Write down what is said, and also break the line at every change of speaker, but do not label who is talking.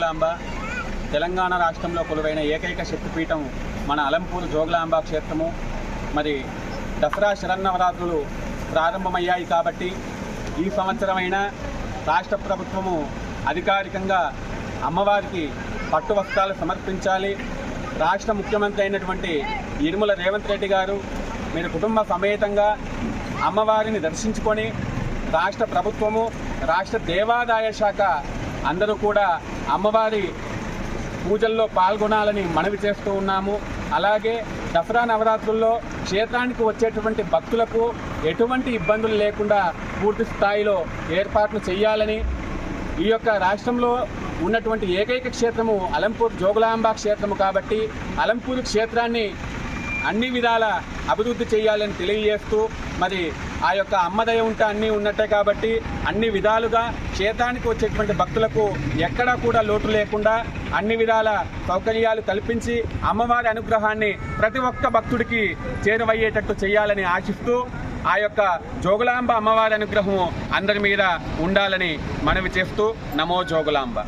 జోగులాంబ. తెలంగాణ రాష్ట్రంలో కొలువైన ఏకైక శక్తిపీఠం మన అలంపూర్ జోగులాంబ క్షేత్రము. మరి దసరా శరన్నవరాత్రులు ప్రారంభమయ్యాయి కాబట్టి ఈ సంవత్సరమైన రాష్ట్ర ప్రభుత్వము అధికారికంగా అమ్మవారికి పట్టు వస్త్రాలు సమర్పించాలి. రాష్ట్ర ముఖ్యమంత్రి అయినటువంటి ఇరుమల రేవంత్ రెడ్డి గారు మీరు కుటుంబ సమేతంగా అమ్మవారిని దర్శించుకొని రాష్ట్ర ప్రభుత్వము రాష్ట్ర దేవాదాయ శాఖ అందరూ కూడా అమ్మవారి పూజల్లో పాల్గొనాలని మనవి చేస్తూ ఉన్నాము. అలాగే దసరా నవరాత్రుల్లో క్షేత్రానికి వచ్చేటువంటి భక్తులకు ఎటువంటి ఇబ్బందులు లేకుండా పూర్తి స్థాయిలో ఏర్పాట్లు చేయాలని ఈ యొక్క రాష్ట్రంలో ఉన్నటువంటి ఏకైక క్షేత్రము అలంపూర్ జోగులాంబ క్షేత్రము కాబట్టి అలంపూర్ క్షేత్రాన్ని అన్ని విధాల అభివృద్ధి చేయాలని తెలియజేస్తూ మరి ఆ యొక్క అమ్మదయ ఉంటే అన్నీ ఉన్నట్టే కాబట్టి అన్ని విధాలుగా క్షేత్రానికి వచ్చేటువంటి భక్తులకు ఎక్కడా కూడా లోటు లేకుండా అన్ని విధాల సౌకర్యాలు కల్పించి అమ్మవారి అనుగ్రహాన్ని ప్రతి ఒక్క భక్తుడికి చేరువయ్యేటట్టు చేయాలని ఆశిస్తూ ఆ యొక్క జోగులాంబ అమ్మవారి అనుగ్రహం అందరి మీద ఉండాలని మనవి చేస్తూ నమో జోగులాంబ.